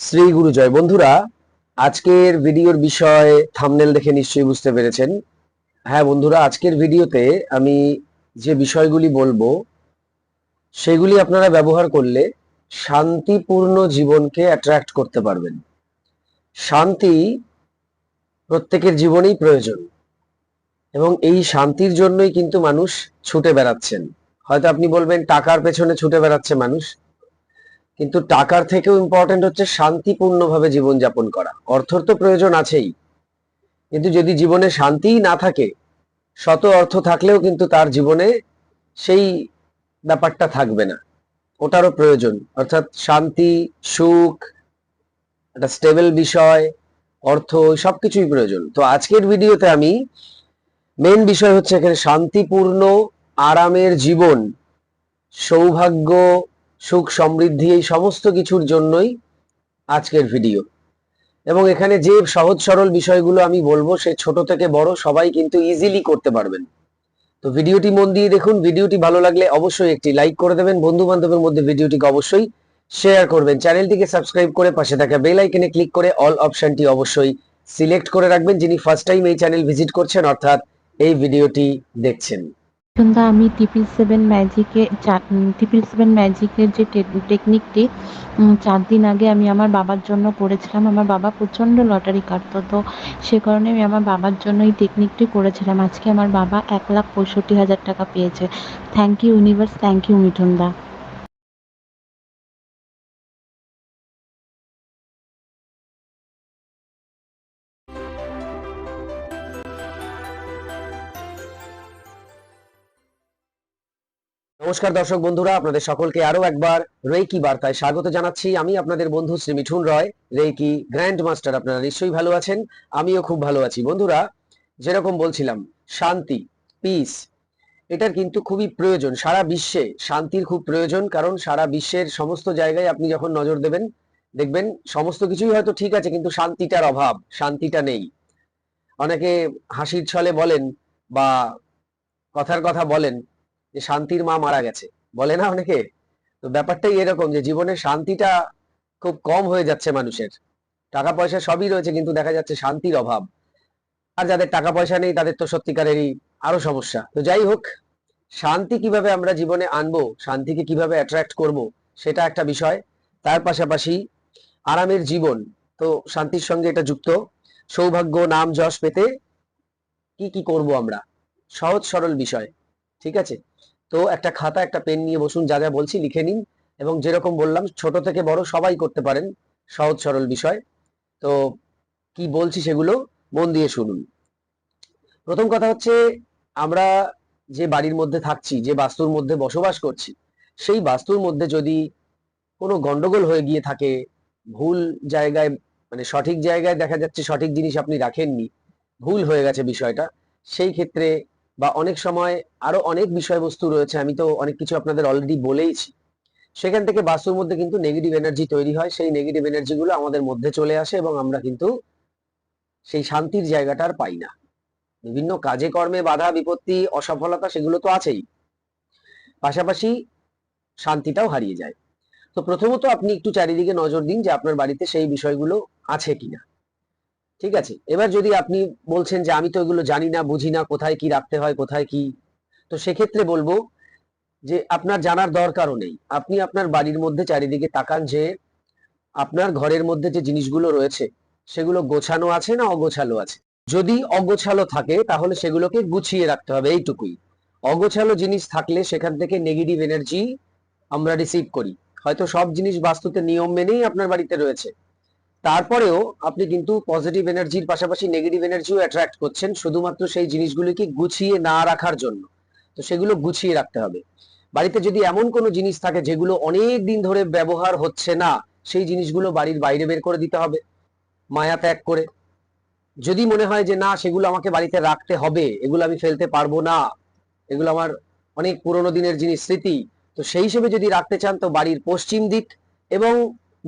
শ্রী গুরু জয়। বন্ধুরা, আজকের ভিডিওর বিষয় থামনেল দেখে নিশ্চয়ই বুঝতে পেরেছেন। হ্যাঁ বন্ধুরা, আজকের ভিডিওতে আমি যে বিষয়গুলি বলব, সেগুলি আপনারা ব্যবহার করলে শান্তিপূর্ণ জীবনকে অ্যাট্রাক্ট করতে পারবেন। শান্তি প্রত্যেকের জীবনেই প্রয়োজন এবং এই শান্তির জন্যই কিন্তু মানুষ ছুটে বেড়াচ্ছেন। হয়তো আপনি বলবেন, টাকার পেছনে ছুটে বেড়াচ্ছে মানুষ। কিন্তু টাকার থেকেও ইম্পর্টেন্ট হচ্ছে শান্তিপূর্ণভাবে জীবনযাপন করা। অর্থর তো প্রয়োজন আছেই। কিন্তু যদি জীবনে শান্তিই না থাকে, শত অর্থ থাকলেও কিন্তু তার জীবনে সেই ব্যাপারটা থাকবে না। ওটারও প্রয়োজন। অর্থাৎ শান্তি, সুখ, একটা স্টেবল বিষয়, অর্থ, সবকিছুই প্রয়োজন। তো আজকের ভিডিওতে আমি মেন বিষয় হচ্ছে এখানে শান্তিপূর্ণ, আরামের জীবন, সৌভাগ্য সুখ সমৃদ্ধি, এই সমস্ত কিছুর জন্যই আজকের ভিডিও এবং এখানে যে সহজ সরল বিষয়গুলো আমি বলব, সে ছোট থেকে বড় সবাই কিন্তু ইজিলি করতে পারবেন। তো ভিডিওটি মন দিয়ে দেখুন, ভিডিওটি ভালো লাগলে অবশ্যই একটি লাইক করে দেবেন বন্ধু বান্ধবের মধ্যে ভিডিওটিকে অবশ্যই শেয়ার করবেন। চ্যানেলটিকে সাবস্ক্রাইব করে পাশে থাকা বেল আইকনে ক্লিক করে অল অপশনটি অবশ্যই সিলেক্ট করে রাখবেন, যিনি ফার্স্ট টাইম এই চ্যানেল ভিজিট করছেন, অর্থাৎ এই ভিডিওটি দেখছেন। সন্ধ্যা আমি ট্রিপল সেভেন ম্যাজিকে ট্রিপল সেভেন ম্যাজিকের যে টেকনিকটি চার দিন আগে আমি আমার বাবার জন্য করেছিলাম। আমার বাবা প্রচণ্ড লটারি কাটতো, তো সে কারণে আমি আমার বাবার জন্য এই টেকনিকটি করেছিলাম। আজকে আমার বাবা এক লাখ পঁয়ষট্টি হাজার টাকা পেয়েছে। Thank you universe thank you Mithun নমস্কার দর্শক বন্ধুরা, আপনাদের সকলকে আরও একবার রেকি বার্তায় স্বাগত জানাচ্ছি। আমি আপনাদের বন্ধু Shri Mithun Roy reiki grand master আপনারা নিশ্চয়ই ভালো আছেন, আমিও খুব ভালো আছি। বন্ধুরা, যেরকম বলছিলাম, শান্তি পিস এটার কিন্তু খুবই প্রয়োজন। সারা বিশ্বে শান্তির খুব প্রয়োজন, কারণ সারা বিশ্বের সমস্ত জায়গায় আপনি যখন নজর দেবেন, দেখবেন সমস্ত কিছুই হয়তো ঠিক আছে, কিন্তু শান্তিটার অভাব, শান্তিটা নেই। অনেকে হাসির ছলে বলেন বা কথার কথা বলেন যে শান্তির মা মারা গেছে। বলে না অনেকে? তো ব্যাপারটাই এরকম যে জীবনে শান্তিটা খুব কম হয়ে যাচ্ছে মানুষের। টাকা পয়সা সবই রয়েছে, কিন্তু দেখা যাচ্ছে শান্তির অভাব। আর যাদের টাকা পয়সা নেই, তাদের তো সত্যিকারেরই আরও সমস্যা। তো যাই হোক, শান্তি কীভাবে আমরা জীবনে আনব, শান্তিকে কীভাবে অ্যাট্রাক্ট করব, সেটা একটা বিষয়। তার পাশাপাশি আরামের জীবন, তো শান্তির সঙ্গে এটা যুক্ত। সৌভাগ্য, নাম, যশ পেতে কি কি করব আমরা? সহজ সরল বিষয়, ঠিক আছে? তো একটা খাতা, একটা পেন নিয়ে বসুন, যা যা বলছি লিখে নিন। এবং যেরকম বললাম, ছোট থেকে বড় সবাই করতে পারেন, সহজ সরল বিষয়। তো কি বলছি সেগুলো মন দিয়ে শুনুন। প্রথম কথা হচ্ছে, আমরা যে বাড়ির মধ্যে থাকছি, যে বাস্তুর মধ্যে বসবাস করছি, সেই বাস্তুর মধ্যে যদি কোনো গন্ডগোল হয়ে গিয়ে থাকে, ভুল জায়গায় মানে সঠিক জায়গায় দেখা যাচ্ছে সঠিক জিনিস আপনি রাখেননি, ভুল হয়ে গেছে বিষয়টা, সেই ক্ষেত্রে বা অনেক সময় আরও অনেক বিষয়বস্তু রয়েছে, আমি তো অনেক কিছু আপনাদের অলরেডি বলেইছি। সেখান থেকে বাস্তুর মধ্যে কিন্তু নেগেটিভ এনার্জি তৈরি হয়, সেই নেগেটিভ এনার্জি গুলো আমাদের মধ্যে চলে আসে এবং আমরা কিন্তু সেই শান্তির জায়গাটা আর পাই না। বিভিন্ন কাজে কর্মে বাধা, বিপত্তি, অসফলতা সেগুলো তো আছেই। পাশাপাশি শান্তিটাও হারিয়ে যায়। তো প্রথমত আপনি একটু চারিদিকে নজর দিন যে আপনার বাড়িতে সেই বিষয়গুলো আছে কিনা। ঠিক আছে? এবার যদি আপনি বলছেন যে আমি তো এগুলো জানি না, বুঝি না, কোথায় কি রাখতে হয়, কোথায় কি, তো সেক্ষেত্রে বলব যে আপনার জানার দরকারও নেই। আপনি আপনার বাড়ির মধ্যে চারিদিকে তাকান যে আপনার ঘরের মধ্যে যে জিনিসগুলো রয়েছে, সেগুলো গোছানো আছে না অগোছালো আছে? যদি অগোছালো থাকে, তাহলে সেগুলোকে গুছিয়ে রাখতে হবে এইটুকুই। অগোছালো জিনিস থাকলে সেখান থেকে নেগেটিভ এনার্জি আমরা রিসিভ করি। হয়তো সব জিনিস বাস্তুতে নিয়ম মেনেই আপনার বাড়িতে রয়েছে। তারপরেও আপনি কিন্তু পজিটিভ এনার্জির পাশাপাশি নেগেটিভ এনার্জিও অ্যাট্রাক্ট করছেন শুধুমাত্র সেই জিনিসগুলিকে গুছিয়ে না রাখার জন্য। তো সেগুলো গুছিয়ে রাখতে হবে। বাড়িতে যদি এমন কোনো জিনিস থাকে যেগুলো অনেক দিন ধরে ব্যবহার হচ্ছে না, সেই জিনিসগুলো বাড়ির বাইরে বের করে দিতে হবে, মায়া ত্যাগ করে। যদি মনে হয় যে, না, সেগুলো আমাকে বাড়িতে রাখতে হবে, এগুলো আমি ফেলতে পারব না, এগুলো আমার অনেক পুরোনো দিনের জিনিস, স্মৃতি। তো সেই হিসেবে যদি রাখতে চান তো বাড়ির পশ্চিম দিক এবং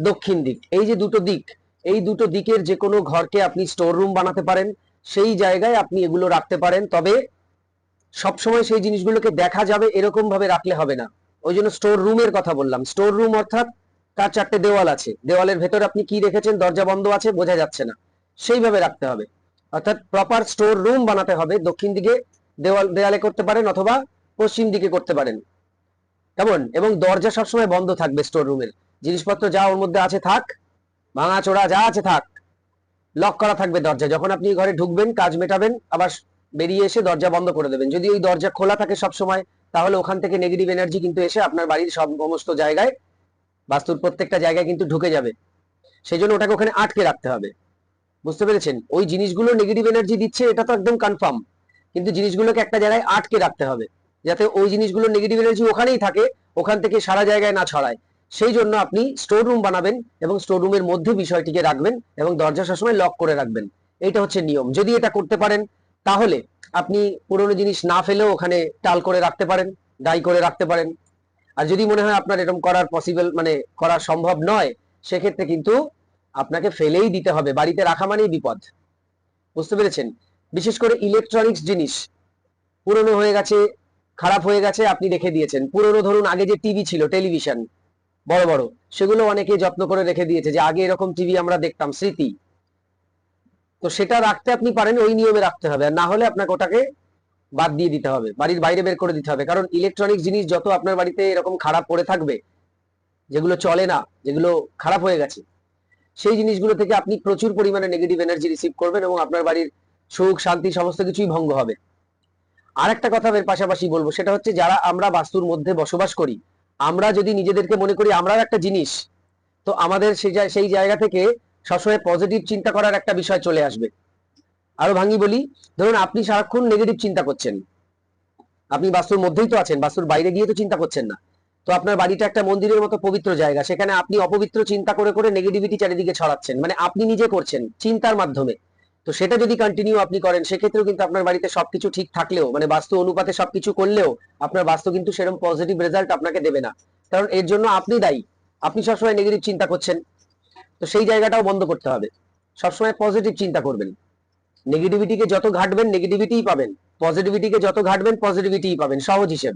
দক্ষিণ দিক। এই যে দুটো দিক এই দুটো দিকের যে কোনো ঘরকে আপনি স্টোর রুম বানাতে পারেন, সেই জায়গায় আপনি এগুলো রাখতে পারেন, তবে সবসময় সেই জিনিসগুলোকে দেখা যাবে এরকম ভাবে রাখলে হবে না। ওই জন্য স্টোর রুমের কথা বললাম। স্টোর রুম অর্থাৎ তার চারটে দেওয়াল আছে। দেওয়ালের ভেতর আপনি কি রেখেছেন, দরজা বন্ধ আছে, বোঝা যাচ্ছে না। সেইভাবে রাখতে হবে। অর্থাৎ প্রপার স্টোর রুম বানাতে হবে, দক্ষিণ দিকে দেওয়াল, দেয়ালে করতে পারেন অথবা পশ্চিম দিকে করতে পারেন। কেমন? এবং দরজা সবসময় বন্ধ থাকবে স্টোর রুমের জিনিসপত্র যা ওর মধ্যে আছে, থাক। ভাঙা চোরা যা আছে থাক। লক করা থাকবে দরজা যখন আপনি ঘরে ঢুকবেন, কাজ মেটাবেন, আবার বেরিয়ে এসে দরজা বন্ধ করে দেবেন। যদি ওই দরজা খোলা থাকে সব সময়, তাহলে ওখান থেকে নেগেটিভ এনার্জি কিন্তু এসে আপনার বাড়ির সব সমস্ত জায়গায়, বাস্তুর প্রত্যেকটা জায়গায় কিন্তু ঢুকে যাবে। সেই জন্য ওটাকে ওখানে আটকে রাখতে হবে। বুঝতে পেরেছেন? ওই জিনিসগুলো নেগেটিভ এনার্জি দিচ্ছে, এটা তো একদম কনফার্ম কিন্তু জিনিসগুলোকে একটা জায়গায় আটকে রাখতে হবে। যাতে ওই জিনিসগুলো নেগেটিভ এনার্জি ওখানেই থাকে, ওখান থেকে সারা জায়গায় না ছড়ায়। সেই জন্য আপনি স্টোর রুম বানাবেন এবং স্টোর রুমের মধ্যে বিষয়টিকে রাখবেন এবং দরজা সবসময় লক করে রাখবেন। এটা হচ্ছে নিয়ম। যদি এটা করতে পারেন, তাহলে আপনি পুরনো জিনিস না ফেলেও ওখানে টাল করে রাখতে পারেন ডাই করে রাখতে পারেন। আর যদি মনে হয় আপনার এরকম করার পসিবল মানে করা সম্ভব নয়, সেক্ষেত্রে কিন্তু আপনাকে ফেলেই দিতে হবে। বাড়িতে রাখা মানেই বিপদ। বুঝতে পেরেছেন? বিশেষ করে ইলেকট্রনিক্স জিনিস। পুরনো হয়ে গেছে, খারাপ হয়ে গেছে, আপনি রেখে দিয়েছেন। পুরনো ধরুন, আগে যে টিভি ছিল টেলিভিশন বড় বড়। সেগুলো অনেকে যত্ন করে রেখে দিয়েছে যে আগে এরকম টিভি আমরা দেখতাম, স্মৃতি। তো সেটা রাখতে আপনি পারেন, ওই নিয়মে রাখতে হবে। আর না হলে আপনাকে ওটাকে বাদ দিয়ে দিতে হবে, বাড়ির বাইরে বের করে দিতে হবে। কারণ ইলেকট্রনিক জিনিস যত আপনার বাড়িতে এরকম খারাপ পড়ে থাকবে, যেগুলো চলে না, যেগুলো খারাপ হয়ে গেছে, সেই জিনিসগুলো থেকে আপনি প্রচুর পরিমাণে নেগেটিভ এনার্জি রিসিভ করবেন এবং আপনার বাড়ির সুখ, শান্তি সমস্ত কিছুই ভঙ্গ হবে। আর একটা কথা এর পাশাপাশি বলব, সেটা হচ্ছে যারা আমরা বাস্তুর মধ্যে বসবাস করি আমরা যদি নিজেদেরকে মনে করি আমরাও একটা জিনিস, তো আমাদের সেই জায়- সেই জায়গা থেকে সবসময় পজিটিভ চিন্তা করার একটা বিষয় চলে আসবে। আরও ভাঙি বলি, ধরুন আপনি সারাক্ষণ নেগেটিভ চিন্তা করছেন। আপনি বাস্তুর মধ্যেই তো আছেন, বাস্তুর বাইরে গিয়ে তো চিন্তা করছেন না। তো আপনার বাড়িটা একটা মন্দিরের মতো পবিত্র জায়গা, সেখানে আপনি অপবিত্র চিন্তা করে করে নেগেটিভিটি চারিদিকে ছড়াচ্ছেন। মানে আপনি নিজে করছেন চিন্তার মাধ্যমে। তো সেটা যদি কন্টিনিউ আপনি করেন, সেক্ষেত্রেও কিন্তু আপনার বাড়িতে সবকিছু ঠিক থাকলেও মানে বাস্তু অনুপাতে সবকিছু করলেও, আপনার বাস্তু কিন্তু সেরকম পজিটিভ রেজাল্ট আপনাকে দেবে না। কারণ এর জন্য আপনি দায়ী। আপনি সবসময় নেগেটিভ চিন্তা করছেন, তো সেই জায়গাটাও বন্ধ করতে হবে। সবসময় পজিটিভ চিন্তা করবেন। নেগেটিভিটিকে যত ঘাটবেন নেগেটিভিটিই পাবেন। পজিটিভিটিকে যত ঘাটবেন পজিটিভিটিই পাবেন, সহজ হিসেব।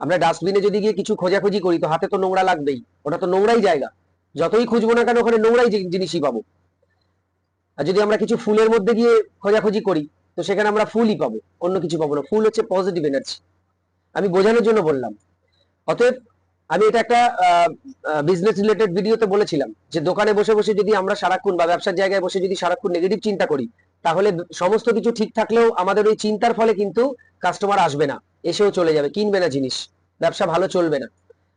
আমরা ডাস্টবিনে যদি গিয়ে কিছু খোঁজাখুঁজি করি, তো হাতে তো নোংরা লাগবেই। ওটা তো নোংরাই জায়গা। যতই খুঁজবো না কেন, ওখানে নোংরাই জিনিসই পাবো। আর যদি আমরা কিছু ফুলের মধ্যে গিয়ে খোঁজাখুঁজি করি, তো সেখানে আমরা ফুলই পাবো, অন্য কিছু পাবো না। ফুল হচ্ছে পজিটিভ এনার্জি আমি বোঝানোর জন্য বললাম। অতএব আমি এটা একটা বিজনেস রিলেটেড ভিডিওতে বলেছিলাম যে দোকানে বসে বসে যদি আমরা সারাক্ষণ বা ব্যবসার জায়গায় বসে যদি সারাক্ষণ নেগেটিভ চিন্তা করি, তাহলে সমস্ত কিছু ঠিক থাকলেও আমাদের ওই চিন্তার ফলে কিন্তু কাস্টমার আসবে না, এসেও চলে যাবে, কিনবে না জিনিস, ব্যবসা ভালো চলবে না।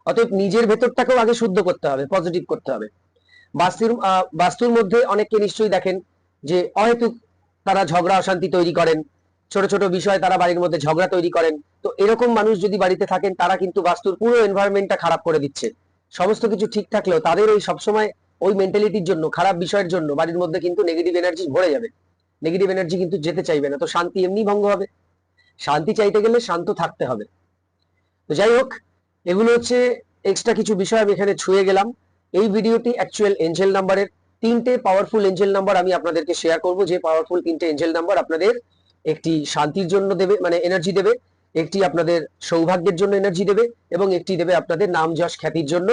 অতএব নিজের ভেতরটাকেও আগে শুদ্ধ করতে হবে পজিটিভ করতে হবে। বাস্তুর বাস্তুর মধ্যে অনেককে নিশ্চয়ই দেখেন যে অহেতুক তারা ঝগড়া, অশান্তি তৈরি করেন। ছোট ছোট বিষয়ে তারা বাড়ির মধ্যে ঝগড়া তৈরি করেন। তো এরকম মানুষ যদি বাড়িতে থাকেন, তারা কিন্তু বাস্তুর পুরো এনভায়রনমেন্টটা খারাপ করে দিচ্ছে। সমস্ত কিছু ঠিক থাকলেও তাদের ওই সবসময় ওই মেন্টালিটির জন্য, খারাপ বিষয়ের জন্য বাড়ির মধ্যে কিন্তু নেগেটিভ এনার্জি ভরে যাবে। নেগেটিভ এনার্জি কিন্তু যেতে চাইবে না। তো শান্তি এমনি ভঙ্গ হবে। শান্তি চাইতে গেলে শান্ত থাকতে হবে। তো যাই হোক, এগুলো হচ্ছে এক্সট্রা কিছু বিষয় আমি এখানে ছুঁয়ে গেলাম। এই ভিডিওটি অ্যাকচুয়াল এঞ্জেল নাম্বারের তিনটে পাওয়ারফুল এঞ্জেল নাম্বার আমি আপনাদেরকে শেয়ার করব। যে পাওয়ারফুল তিনটে এঞ্জেল নাম্বার আপনাদের একটি শান্তির জন্য দেবে মানে এনার্জি দেবে, একটি আপনাদের সৌভাগ্যের জন্য এনার্জি দেবে, এবং একটি দেবে আপনাদের নাম যশ খ্যাতির জন্য।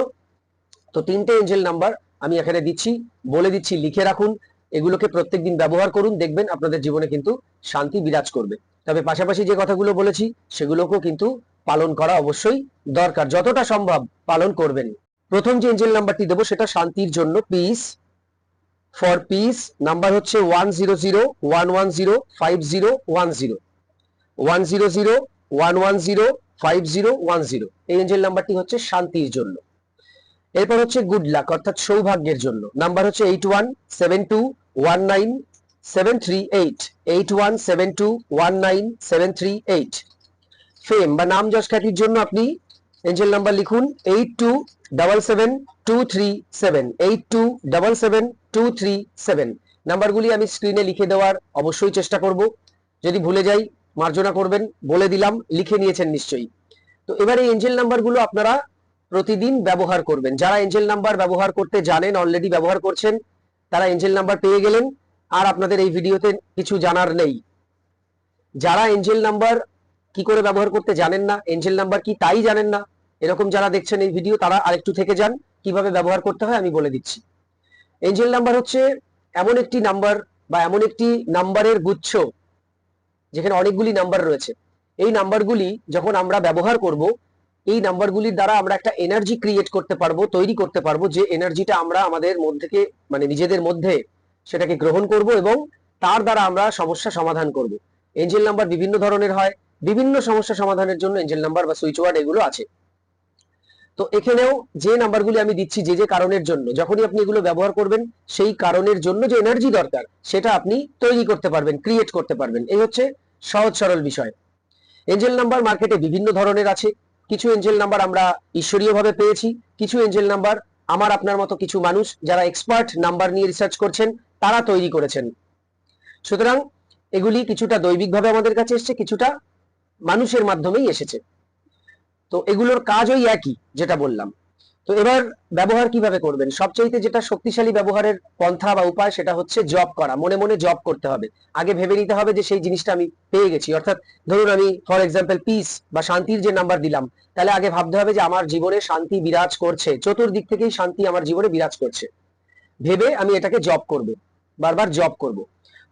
তো তিনটে এঞ্জেল নাম্বার আমি এখানে দিচ্ছি, বলে দিচ্ছি, লিখে রাখুন, এগুলোকে প্রত্যেকদিন ব্যবহার করুন, দেখবেন আপনাদের জীবনে কিন্তু শান্তি বিরাজ করবে। তবে পাশাপাশি যে কথাগুলো বলেছি, সেগুলোকেও কিন্তু পালন করা অবশ্যই দরকার, যতটা সম্ভব পালন করবেন। প্রথম যে এঞ্জেল নাম্বারটি দেবো, সেটা শান্তির জন্য পিস ফর পিস নাম্বার হচ্ছে one zero zero one one zero five zero one zero one zero zero one one zero five zero one zero এই এঞ্জেল নাম্বারটি হচ্ছে শান্তির জন্য। এরপর হচ্ছে গুড লাক অর্থাৎ সৌভাগ্যের জন্য। নাম্বার হচ্ছে eight one seven two one nine seven three eight eight one seven two one nine seven three eight fame বা নাম যশ খ্যাতির জন্য আপনি এঞ্জেল নাম্বার লিখুন eight two double seven two three seven eight two double seven two three seven নাম্বারগুলি আমি স্ক্রিনে লিখে দেওয়ার অবশ্যই চেষ্টা করব। যদি ভুলে যাই, মার্জনা করবেন, বলে দিলাম, লিখে নিয়েছেন নিশ্চয়ই। তো এবার এই এঞ্জেল নাম্বারগুলো আপনারা প্রতিদিন ব্যবহার করবেন। যারা এঞ্জেল নাম্বার ব্যবহার করতে জানেন অলরেডি ব্যবহার করছেন, তারা এঞ্জেল নাম্বার পেয়ে গেলেন। আর আপনাদের এই ভিডিওতে কিছু জানার নেই। যারা এঞ্জেল নাম্বার কি করে ব্যবহার করতে জানেন না এঞ্জেল নাম্বার কি তাই জানেন না এরকম যারা দেখছেন এই ভিডিও তারা আরেকটু থেকে যান। কীভাবে ব্যবহার করতে হয় আমি বলে দিচ্ছি। এঞ্জেল নাম্বার হচ্ছে এমন একটি নাম্বার বা এমন একটি নাম্বারের গুচ্ছ, যেখানে অনেকগুলি নাম্বার রয়েছে। এই নাম্বারগুলি যখন আমরা ব্যবহার করব, এই নাম্বারগুলির দ্বারা আমরা একটা এনার্জি ক্রিয়েট করতে পারব, তৈরি করতে পারব, যে এনার্জিটা আমরা আমাদের মধ্যে মানে নিজেদের মধ্যে সেটাকে গ্রহণ করব এবং তার দ্বারা আমরা সমস্যা সমাধান করব। এঞ্জেল নাম্বার বিভিন্ন ধরনের হয়, বিভিন্ন সমস্যা সমাধানের জন্য এঞ্জেল নাম্বার বা সুইচ ওয়ার্ড এগুলো আছে। তো এখানেও যে নাম্বারগুলি আমি দিচ্ছি যে যে কারণের জন্য, যখনই আপনি এগুলো ব্যবহার করবেন, সেই কারণের জন্য যে এনার্জি দরকার, সেটা আপনি তৈরি করতে পারবেন ক্রিয়েট করতে পারবেন। এই হচ্ছে সহজ সরল বিষয়। এঞ্জেল নাম্বার মার্কেটে বিভিন্ন ধরনের আছে। কিছু এঞ্জেল নাম্বার আমরা ঈশ্বরীয়ভাবে পেয়েছি, কিছু এঞ্জেল নাম্বার আমার আপনার মতো কিছু মানুষ যারা এক্সপার্ট নাম্বার নিয়ে রিসার্চ করছেন, তারা তৈরি করেছেন। সুতরাং এগুলি কিছুটা দৈবিকভাবে আমাদের কাছে এসেছে, কিছুটা মানুষের মাধ্যমেই এসেছে। তো এগুলোর কাজ ওই একই, যেটা বললাম। তো এবার ব্যবহার কীভাবে করবেন? সবচাইতে যেটা শক্তিশালী ব্যবহারের পন্থা বা উপায় সেটা হচ্ছে জব করা। মনে মনে জব করতে হবে। আগে ভেবে নিতে হবে যে সেই জিনিসটা আমি পেয়ে গেছি। অর্থাৎ ধরুন আমি ফর এক্সাম্পল পিস বা শান্তির যে নাম্বার দিলাম, তাহলে আগে ভাবতে হবে যে আমার জীবনে শান্তি বিরাজ করছে। চতুর্দিক থেকেই শান্তি আমার জীবনে বিরাজ করছে। ভেবে আমি এটাকে জব করব। বারবার জব করব।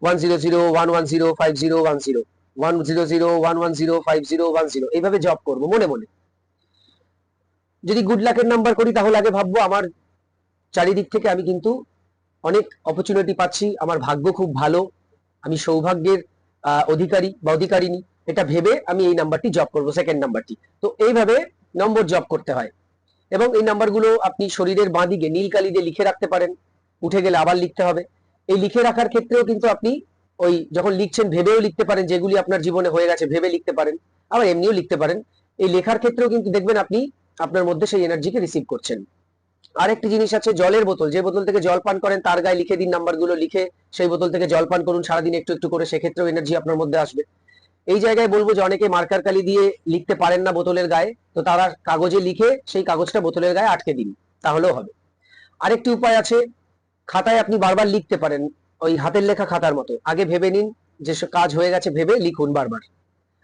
One zero zero one one zero five zero one zero one zero zero one one zero five zero one zero এইভাবে জব করব, মনে মনে। যদি গুড লাকের নাম্বার করি, তাহলে আগে ভাববো আমার চারিদিক থেকে আমি কিন্তু অনেক অপরচুনিটি পাচ্ছি। আমার ভাগ্য খুব ভালো। আমি সৌভাগ্যের অধিকারী বা অধিকারিনী এটা ভেবে আমি এই নাম্বারটি জব করব সেকেন্ড নাম্বারটি তো এইভাবে নম্বর জব করতে হয়। এবং এই নাম্বারগুলো আপনি শরীরের বাঁদিকে, নীল কালি দিয়ে লিখে রাখতে পারেন। উঠে গেলে আবার লিখতে হবে। এই লিখে রাখার ক্ষেত্রেও কিন্তু আপনি ওই যখন লিখছেন, ভেবেও লিখতে পারেন যেগুলি আপনার জীবনে হয়ে গেছে, ভেবে লিখতে পারেন। আবার এমনিও লিখতে পারেন। এই লেখার ক্ষেত্রেও কিন্তু দেখবেন আপনি আপনার মধ্যে সেই এনার্জিকে রিসিভ করছেন। আরেকটি জিনিস আছে, জলের বোতল। যে বোতল থেকে জল পান করেন, তার গায়ে লিখে দিন নাম্বারগুলো, লিখে সেই বোতল থেকে জল পান করুন, সারাদিন একটু একটু করে, সেক্ষেত্রেও এনার্জি আপনার মধ্যে আসবে। এই জায়গায় বলব যে, অনেকে মার্কার কালি দিয়ে লিখতে পারেন না বোতলের গায়ে, তো তারা কাগজে লিখে সেই কাগজটা বোতলের গায়ে আটকে দিন, তাহলেও হবে। আরেকটি উপায় আছে, খাতায় আপনি বারবার লিখতে পারেন, ওই হাতের লেখা খাতার মতো। আগে ভেবে নিন যেসব কাজ হয়ে গেছে, ভেবে লিখুন বারবার।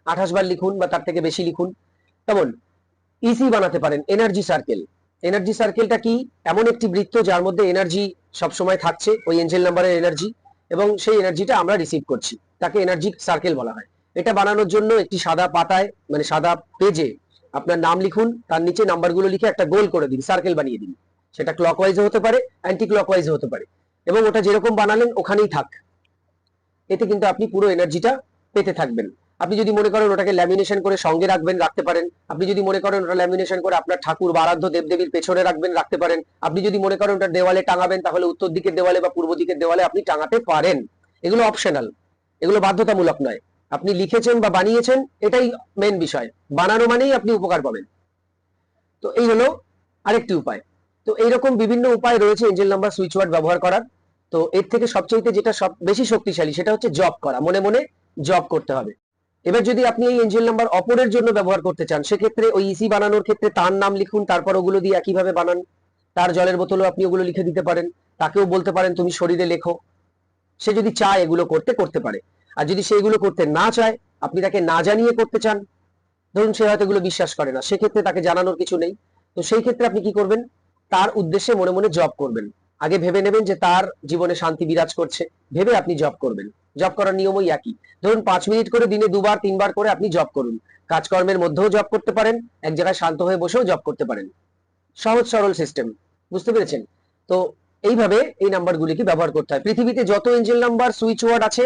আঠাশ বার লিখুন বা তার থেকে বেশি লিখুন। তেমন ইসি বানাতে পারেন এনার্জি সার্কেল এনার্জি সার্কেলটা কি? এমন একটি বৃত্ত যার মধ্যে এনার্জি সবসময় থাকছে, ওই এঞ্জেল নাম্বারের এনার্জি এবং সেই এনার্জিটা আমরা রিসিভ করছি। তাকে এনার্জি সার্কেল বলা হয়। এটা বানানোর জন্য একটি সাদা পাতায় মানে সাদা পেজে আপনার নাম লিখুন, তার নিচে নাম্বারগুলো লিখে একটা গোল করে দিন সার্কেল বানিয়ে দিন। সেটা ক্লকওয়াইজে হতে পারে অ্যান্টি ক্লকওয়াইজে হতে পারে। এবং ওটা যেরকম বানালেন, ওখানেই থাক। এতে কিন্তু আপনি পুরো এনার্জিটা পেতে থাকবেন। আপনি যদি মনে করেন ওটাকে ল্যামিনেশন করে সঙ্গে রাখবেন, রাখতে পারেন। আপনি যদি মনে করেন ওটা ল্যামিনেশন করে আপনার ঠাকুর বা আরাধ্য দেবদেবীর পেছনে রাখবেন, রাখতে পারেন। আপনি যদি মনে করেন ওটা দেওয়ালে টাঙাবেন, তাহলে উত্তর দিকের দেওয়ালে বা পূর্ব দিকের দেওয়ালে আপনি টাঙাতে পারেন। এগুলো অপশনাল এগুলো বাধ্যতামূলক নয়। আপনি লিখেছেন বা বানিয়েছেন, এটাই মেন বিষয়। বানানো মানেই আপনি উপকার পাবেন। তো এই হলো আরেকটি উপায়। তো এইরকম বিভিন্ন উপায় রয়েছে এঞ্জেল নাম্বার সুইচ ওয়ার্ড ব্যবহার করার। তো এর থেকে সবচেয়ে যেটা সব বেশি শক্তিশালী সেটা হচ্ছে জব করা। মনে মনে জব করতে হবে। এবার যদি আপনি এই এঞ্জেল নাম্বার অপরের জন্য ব্যবহার করতে চান, সেক্ষেত্রে ওই ইসি বানানোর ক্ষেত্রে তার নাম লিখুন, তারপর ওগুলো দিয়ে একইভাবে বানান। তার জলের বোতলও আপনি ওগুলো লিখে দিতে পারেন। তাকেও বলতে পারেন, তুমি শরীরে লেখো। সে যদি চায় এগুলো করতে করতে পারে। আর যদি সেগুলো করতে না চায়, আপনি তাকে না জানিয়ে করতে চান, ধরুন সে হয়তো এগুলো বিশ্বাস করে না, সেক্ষেত্রে তাকে জানানোর কিছু নেই। তো সেই ক্ষেত্রে আপনি কি করবেন? তার উদ্দেশ্যে মনে মনে জব করবেন। আগে ভেবে নেবেন যে তার জীবনে শান্তি বিরাজ করছে। ভেবে আপনি জব করবেন। জব করার নিয়মই একই। ধরুন পাঁচ মিনিট করে দিনে দুবার, তিনবার করে আপনি জব করুন। কাজকর্মের মধ্যেও জব করতে পারেন, এক জায়গায় শান্ত হয়ে বসেও জব করতে পারেন। সহজ সরল সিস্টেম বুঝতে পেরেছেন? তো এইভাবে এই নাম্বারগুলিকে ব্যবহার করতে হয়। পৃথিবীতে যত এঞ্জেল নাম্বার সুইচ ওয়ার্ড আছে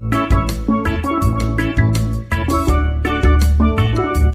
Thank you.